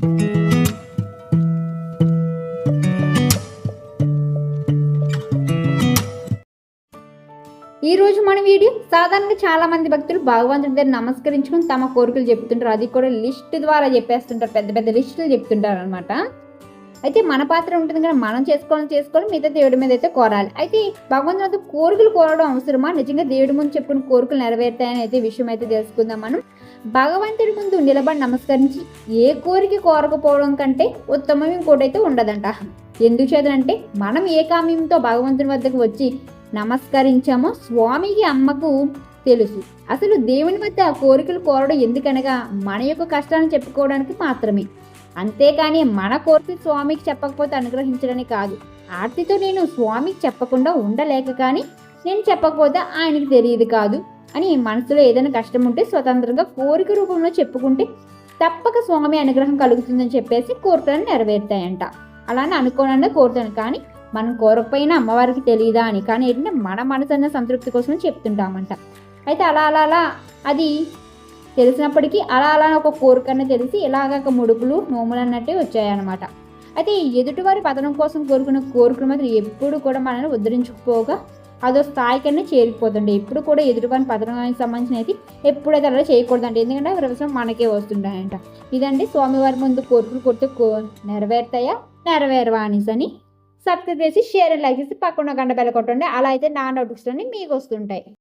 ఈ రోజు మన వీడియో సాధారణంగా చాలా మంది భక్తులు భగవంతుడి దగ్గర నమస్కరించుకుని తమ కోరికలు చెప్తుంటారు. అది కూడా లిస్ట్ ద్వారా చెప్పేస్తుంటారు. పెద్ద పెద్ద లిస్టులు చెప్తుంటారు అనమాట అయితే మన పాత్ర ఉంటుంది కదా మనం చేసుకోవాలని చేసుకోవాలి మిగతా దేవుడి మీద అయితే కోరాలి. అయితే భగవంతుని వద్ద కోరికలు కోరడం అవసరమా? నిజంగా దేవుడి ముందు చెప్పుకున్న కోరికలు నెరవేరుతాయని అయితే విషయం అయితే తెలుసుకుందాం మనం. భగవంతుడి ముందు నిలబడి నమస్కరించి ఏ కోరిక కోరకపోవడం కంటే ఉత్తమం ఇంకోటైతే ఉండదంట. ఎందుకు చేతనంటే మనం ఏ కామ్యంతో భగవంతుని వద్దకు వచ్చి నమస్కరించామో స్వామికి అమ్మకు తెలుసు. అసలు దేవుని వద్ద కోరికలు కోరడం ఎందుకనగా మన యొక్క కష్టాన్ని చెప్పుకోవడానికి మాత్రమే. అంతేకాని మన కోరిక స్వామికి చెప్పకపోతే అనుగ్రహించడని కాదు. ఆర్తితో నేను స్వామికి చెప్పకుండా ఉండలేక కానీ నేను చెప్పకపోతే ఆయనకి తెలియదు కాదు అని మనసులో ఏదైనా కష్టం ఉంటే స్వతంత్రంగా కోరిక రూపంలో చెప్పుకుంటే తప్పక స్వామి అనుగ్రహం కలుగుతుందని చెప్పేసి కోరికలను నెరవేరుతాయంట. అలానే అనుకోనన్నా కోరుతాను కానీ మనం కోరకపోయినా అమ్మవారికి తెలియదా అని కానీ ఏంటంటే మన మనసు అన్న సంతృప్తి కోసం చెప్తుంటామంట. అయితే అలా అలా అలా అది తెలిసినప్పటికీ అలా అలా ఒక కోరికనే తెలిసి ఇలాగ ఒక ముడుపులు నోములు అన్నట్టే వచ్చాయన్నమాట. అయితే ఈ ఎదుటివారి పతనం కోసం కోరుకున్న కోరికలు మాత్రం ఎప్పుడు కూడా మనల్ని ఉద్ధరించుకుపోగా అదో స్థాయికన్నా చేరిపోతుండే. ఎప్పుడు కూడా ఎదుటివారి పతనానికి సంబంధించిన అయితే ఎప్పుడైతే అలా చేయకూడదండి. ఎందుకంటే అవి మనకే వస్తుంటాయంట. ఇదండి స్వామివారి ముందు కోరికలు కొడితే కో నెరవేరుతాయా? నెరవేరవా అనేసి అని సబ్స్క్రైబ్ చేసి షేర్ అండ్ లైక్ చేసి పక్కన గంట బెల్ల కొట్టండి. అలా అయితే నా నోటిఫికేషన్ మీకు వస్తుంటాయి.